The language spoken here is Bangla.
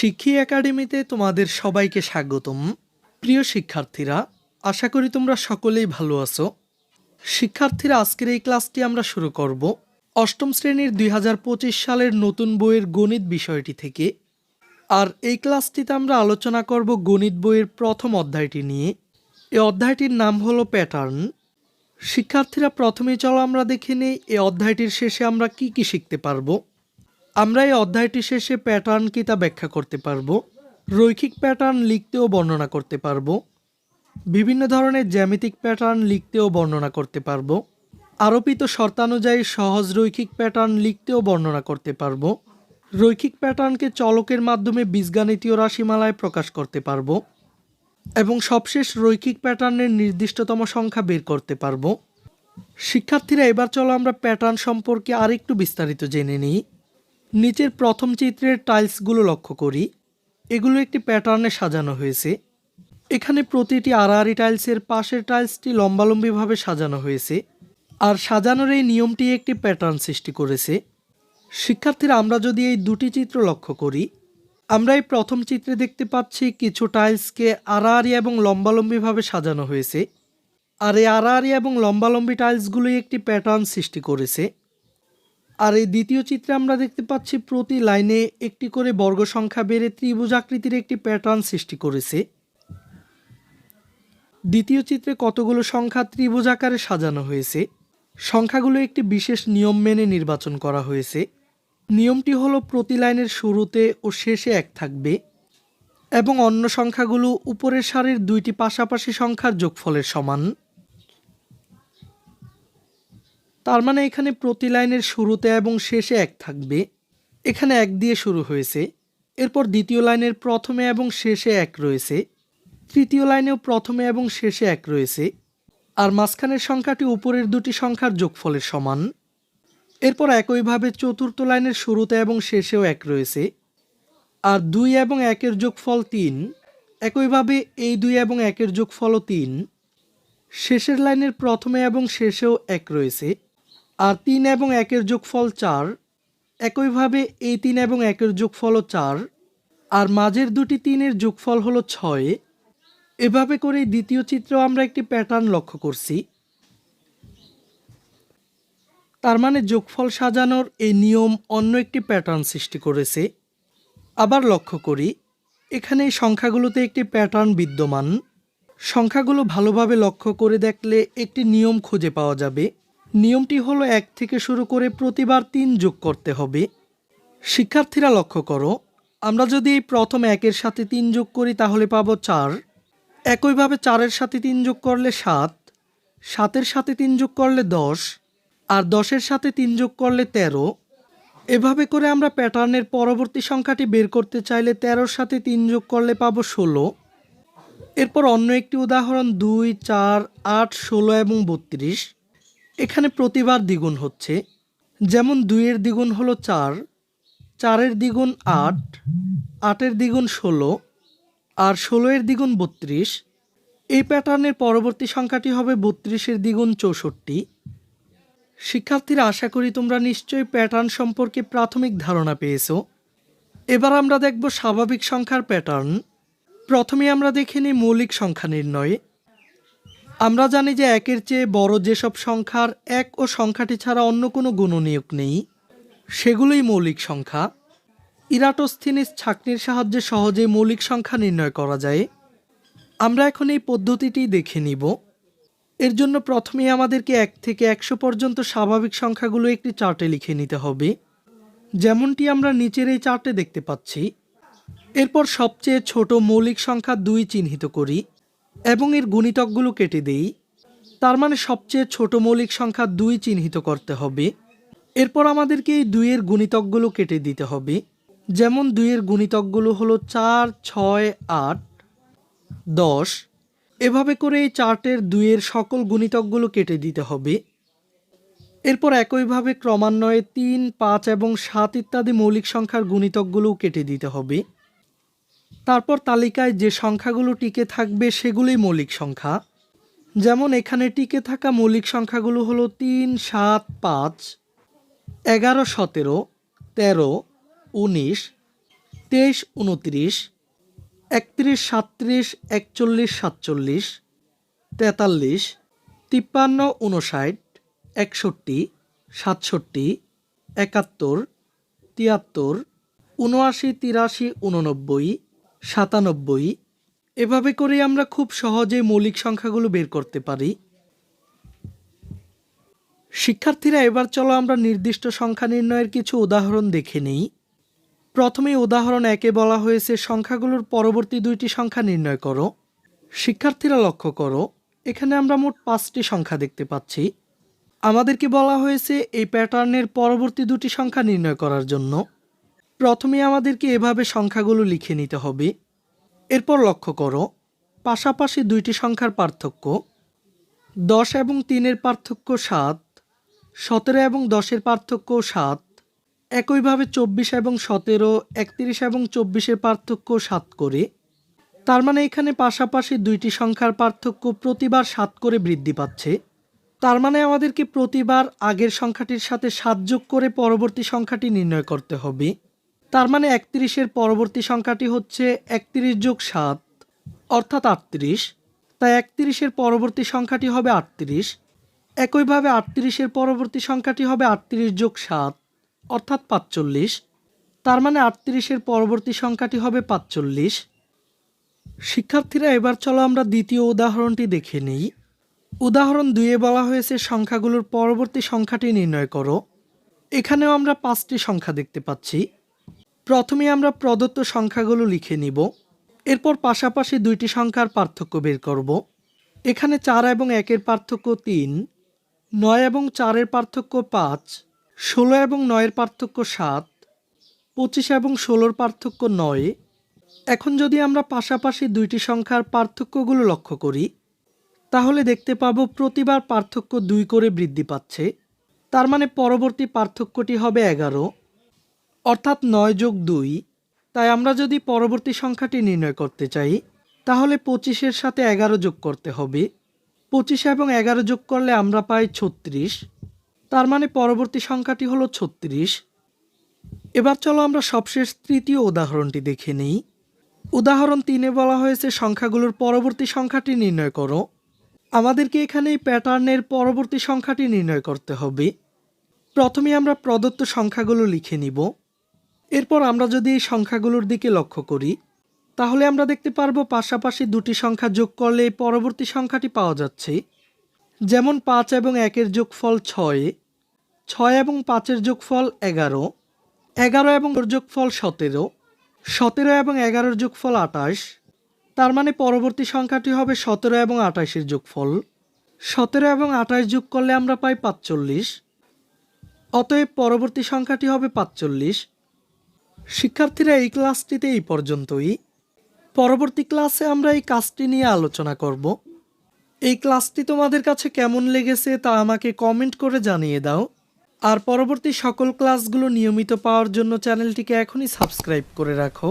শিক্ষী একাডেমিতে তোমাদের সবাইকে স্বাগতম। প্রিয় শিক্ষার্থীরা, আশা করি তোমরা সকলেই ভালো আছো। শিক্ষার্থীরা, আজকের এই ক্লাসটি আমরা শুরু করব অষ্টম শ্রেণির দুই হাজার পঁচিশ সালের নতুন বইয়ের গণিত বিষয়টি থেকে। আর এই ক্লাসটিতে আমরা আলোচনা করব গণিত বইয়ের প্রথম অধ্যায়টি নিয়ে। এই অধ্যায়টির নাম হলো প্যাটার্ন। শিক্ষার্থীরা, প্রথমেই চলো আমরা দেখে নিই এই অধ্যায়টির শেষে আমরা কি কি শিখতে পারব। আমরা এই অধ্যায়টি শেষে প্যাটার্ন কি তা ব্যাখ্যা করতে পারব, রৈখিক প্যাটার্ন লিখতেও বর্ণনা করতে পারব, বিভিন্ন ধরনের জ্যামিতিক প্যাটার্ন লিখতেও বর্ণনা করতে পারব, আরোপিত শর্তানুযায়ী সহজ রৈখিক প্যাটার্ন লিখতেও বর্ণনা করতে পারব, রৈখিক প্যাটার্নকে চলকের মাধ্যমে বীজগাণিতীয় রাশিমালায় প্রকাশ করতে পারব, এবং সবশেষ রৈখিক প্যাটার্নের নির্দিষ্টতম সংখ্যা বের করতে পারব। শিক্ষার্থীরা, এবার চলো আমরা প্যাটার্ন সম্পর্কে আরেকটু বিস্তারিত জেনে নিই। নিচের প্রথম চিত্রের টাইলসগুলো লক্ষ্য করি। এগুলো একটি প্যাটার্নে সাজানো হয়েছে। এখানে প্রতিটি আড়াআড়ি টাইলসের পাশের টাইলসটি লম্বালম্বিভাবে সাজানো হয়েছে আর সাজানোর এই নিয়মটি একটি প্যাটার্ন সৃষ্টি করেছে। শিক্ষার্থীরা, আমরা যদি এই দুটি চিত্র লক্ষ্য করি, আমরা এই প্রথম চিত্রে দেখতে পাচ্ছি কিছু টাইলসকে আড়াআড়ি এবং লম্বালম্বিভাবে সাজানো হয়েছে। আর এই আড়াআড়ি এবং লম্বালম্বি টাইলসগুলোই একটি প্যাটার্ন সৃষ্টি করেছে। আর এই দ্বিতীয় চিত্রে আমরা দেখতে পাচ্ছি প্রতি লাইনে একটি করে বর্গ সংখ্যা বেড়ে ত্রিভুজ আকৃতির একটি প্যাটার্ন সৃষ্টি করেছে। দ্বিতীয় চিত্রে কতগুলো সংখ্যা ত্রিভুজ আকারে সাজানো হয়েছে? সংখ্যাগুলো একটি বিশেষ নিয়ম মেনে নির্বাচন করা হয়েছে। নিয়মটি হলো প্রতি লাইনের শুরুতে ও শেষে এক থাকবে এবং অন্য সংখ্যাগুলো উপরের সারির দুইটি পাশাপাশি সংখ্যার যোগফলের সমান। তার মানে এখানে প্রতি লাইনের শুরুতে এবং শেষে এক থাকবে। এখানে এক দিয়ে শুরু হয়েছে। এরপর দ্বিতীয় লাইনের প্রথমে এবং শেষে এক রয়েছে। তৃতীয় লাইনেও প্রথমে এবং শেষে এক রয়েছে। আর মাঝখানের সংখ্যাটি উপরের দুটি সংখ্যার যোগফলের সমান। এরপর একইভাবে চতুর্থ লাইনের শুরুতে এবং শেষেও এক রয়েছে। আর দুই এবং একের যোগফল তিন। একইভাবে এই দুই এবং একের যোগফলও তিন। শেষের লাইনের প্রথমে এবং শেষেও এক রয়েছে। আর তিন এবং একের যোগফল চার। একইভাবে এই তিন এবং একের যোগফলও চার। আর মাঝের দুটি তিনের যোগফল হলো ছয়। এভাবে করে দ্বিতীয় চিত্র আমরা একটি প্যাটার্ন লক্ষ্য করছি। তার মানে যোগফল সাজানোর এই নিয়ম অন্য একটি প্যাটার্ন সৃষ্টি করেছে। আবার লক্ষ্য করি, এখানে এই সংখ্যাগুলোতে একটি প্যাটার্ন বিদ্যমান। সংখ্যাগুলো ভালোভাবে লক্ষ্য করে দেখলে একটি নিয়ম খুঁজে পাওয়া যাবে। নিয়মটি হলো এক থেকে শুরু করে প্রতিবার তিন যোগ করতে হবে। শিক্ষার্থীরা লক্ষ্য করো, আমরা যদি এই প্রথম একের সাথে তিন যোগ করি তাহলে পাবো চার। একইভাবে চারের সাথে তিন যোগ করলে সাত, সাতের সাথে তিন যোগ করলে দশ, আর দশের সাথে তিন যোগ করলে তেরো। এভাবে করে আমরা প্যাটার্নের পরবর্তী সংখ্যাটি বের করতে চাইলে তেরোর সাথে তিন যোগ করলে পাবো ষোলো। এরপর অন্য একটি উদাহরণ দুই, চার, আট, ষোলো এবং বত্রিশ। এখানে প্রতিবার দ্বিগুণ হচ্ছে। যেমন দুইয়ের দ্বিগুণ হলো চার, চারের দ্বিগুণ আট, আটের দ্বিগুণ ষোলো, আর ষোলো এর দ্বিগুণ বত্রিশ। এই প্যাটার্নের পরবর্তী সংখ্যাটি হবে বত্রিশের দ্বিগুণ চৌষট্টি। শিক্ষার্থীরা, আশা করি তোমরা নিশ্চয়ই প্যাটার্ন সম্পর্কে প্রাথমিক ধারণা পেয়েছ। এবার আমরা দেখব স্বাভাবিক সংখ্যার প্যাটার্ন। প্রথমে আমরা দেখে নিই মৌলিক সংখ্যা নির্ণয়। আমরা জানি যে একের চেয়ে বড় যেসব সংখ্যার এক ও সংখ্যাটি ছাড়া অন্য কোনো গুণনীয়ক নেই, সেগুলোই মৌলিক সংখ্যা। ইরাটোস্থিনিস ছাকনির সাহায্যে সহজেই মৌলিক সংখ্যা নির্ণয় করা যায়। আমরা এখন এই পদ্ধতিটি দেখে নিব। এর জন্য প্রথমেই আমাদেরকে এক থেকে একশো পর্যন্ত স্বাভাবিক সংখ্যাগুলো একটি চার্টে লিখে নিতে হবে। যেমনটি আমরা নিচের এই চার্টে দেখতে পাচ্ছি। এরপর সবচেয়ে ছোট মৌলিক সংখ্যা দুই চিহ্নিত করি। এবং এর গুণিতকগুলো কেটে দেই। তার মানে সবচেয়ে ছোট মৌলিক সংখ্যা দুই চিহ্নিত করতে হবে। এরপর আমাদেরকে এই দুইয়ের গুণিতকগুলো কেটে দিতে হবে। যেমন দুইয়ের গুণিতকগুলো হলো চার, ছয়, আট, দশ। এভাবে করে এই চার্টের দুইয়ের সকল গুণিতকগুলো কেটে দিতে হবে। এরপর একইভাবে ক্রমান্বয়ে তিন, পাঁচ এবং সাত ইত্যাদি মৌলিক সংখ্যার গুণিতকগুলোও কেটে দিতে হবে। তারপর তালিকায় যে সংখ্যাগুলো টিকে থাকবে সেগুলোই মৌলিক সংখ্যা। যেমন এখানে টিকে থাকা মৌলিক সংখ্যাগুলো হলো তিন, সাত, পাঁচ, এগারো, সতেরো, তেরো, উনিশ, তেইশ, উনত্রিশ, একত্রিশ, সাতত্রিশ, একচল্লিশ, সাতচল্লিশ, তেতাল্লিশ, তিপ্পান্ন উনষাট একষট্টি, সাতষট্টি, একাত্তর, তিয়াত্তর উনআশি তিরাশি উননব্বই সাতানব্বই। এভাবে করে আমরা খুব সহজে মৌলিক সংখ্যাগুলো বের করতে পারি। শিক্ষার্থীরা, এবার চলো আমরা নির্দিষ্ট সংখ্যা নির্ণয়ের কিছু উদাহরণ দেখে নিই। প্রথমে উদাহরণ একে বলা হয়েছে, সংখ্যাগুলোর পরবর্তী দুইটি সংখ্যা নির্ণয় করো। শিক্ষার্থীরা লক্ষ্য করো, এখানে আমরা মোট পাঁচটি সংখ্যা দেখতে পাচ্ছি। আমাদেরকে বলা হয়েছে, এই প্যাটার্নের পরবর্তী দুটি সংখ্যা নির্ণয় করার জন্য। প্রথমে আমাদেরকে এভাবে সংখ্যাগুলো লিখে নিতে হবে। এরপর লক্ষ্য করো, পাশাপাশি দুইটি সংখ্যার পার্থক্য, দশ এবং তিনের পার্থক্য সাত, সতেরো এবং দশের পার্থক্য সাত, একইভাবে চব্বিশ এবং সতেরো, একত্রিশ এবং চব্বিশের পার্থক্য সাত করে। তার মানে এখানে পাশাপাশি দুইটি সংখ্যার পার্থক্য প্রতিবার সাত করে বৃদ্ধি পাচ্ছে। তার মানে আমাদেরকে প্রতিবার আগের সংখ্যাটির সাথে সাত যোগ করে পরবর্তী সংখ্যাটি নির্ণয় করতে হবে। তার মানে একত্রিশের পরবর্তী সংখ্যাটি হচ্ছে একত্রিশ যোগ সাত, অর্থাৎ আটত্রিশ। তাই একত্রিশের পরবর্তী সংখ্যাটি হবে আটত্রিশ। একইভাবে আটত্রিশের পরবর্তী সংখ্যাটি হবে আটত্রিশ যোগ সাত, অর্থাৎ পাঁচচল্লিশ। তার মানে আটত্রিশের পরবর্তী সংখ্যাটি হবে পাঁচচল্লিশ। শিক্ষার্থীরা, এবার চলো আমরা দ্বিতীয় উদাহরণটি দেখে নিই। উদাহরণ দুইয়ে বলা হয়েছে সংখ্যাগুলোর পরবর্তী সংখ্যাটি নির্ণয় করো। এখানেও আমরা পাঁচটি সংখ্যা দেখতে পাচ্ছি। প্রথমে আমরা প্রদত্ত সংখ্যাগুলো লিখে নিব। এরপর পাশাপাশি দুইটি সংখ্যার পার্থক্য বের করব। এখানে চার এবং একের পার্থক্য তিন, নয় এবং চারের পার্থক্য পাঁচ, ষোলো এবং নয়ের পার্থক্য সাত, পঁচিশ এবং ষোলোর পার্থক্য নয়। এখন যদি আমরা পাশাপাশি দুইটি সংখ্যার পার্থক্যগুলো লক্ষ্য করি, তাহলে দেখতে পাব প্রতিবার পার্থক্য দুই করে বৃদ্ধি পাচ্ছে। তার মানে পরবর্তী পার্থক্যটি হবে এগারো অর্থাৎ নয় যোগ দুই। তাই আমরা যদি পরবর্তী সংখ্যাটি নির্ণয় করতে চাই, তাহলে পঁচিশের সাথে এগারো যোগ করতে হবে। পঁচিশ এবং এগারো যোগ করলে আমরা পাই ছত্রিশ। তার মানে পরবর্তী সংখ্যাটি হলো ছত্রিশ। এবার চলো আমরা সবশেষ তৃতীয় উদাহরণটি দেখে নিই। উদাহরণ তিনে বলা হয়েছে সংখ্যাগুলোর পরবর্তী সংখ্যাটি নির্ণয় করো। আমাদেরকে এখানে প্যাটার্নের পরবর্তী সংখ্যাটি নির্ণয় করতে হবে। প্রথমে আমরা প্রদত্ত সংখ্যাগুলো লিখে নিব। এরপর আমরা যদি এই সংখ্যাগুলোর দিকে লক্ষ্য করি, তাহলে আমরা দেখতে পারব পাশাপাশি দুটি সংখ্যা যোগ করলে পরবর্তী সংখ্যাটি পাওয়া যাচ্ছে। যেমন পাঁচ এবং একের যোগফল ছয় ছয় এবং পাঁচের যোগফল এগারো এগারো এবং যোগফল সতেরো সতেরো এবং এগারোর যোগফল আটাশ তার মানে পরবর্তী সংখ্যাটি হবে সতেরো এবং আটাশের যোগফল। সতেরো এবং আটাশ যোগ করলে আমরা পাই পাঁচচল্লিশ, অতএব পরবর্তী সংখ্যাটি হবে পাঁচচল্লিশ। শিক্ষার্থীরা এই ক্লাসটিতে এই পর্যন্তই। পরবর্তী ক্লাসে আমরা এই কাজটি নিয়ে আলোচনা করব। এই ক্লাসটি তোমাদের কাছে কেমন লেগেছে তা আমাকে কমেন্ট করে জানিয়ে দাও। আর পরবর্তী সকল ক্লাসগুলো নিয়মিত পাওয়ার জন্য চ্যানেলটিকে এখনই সাবস্ক্রাইব করে রাখো।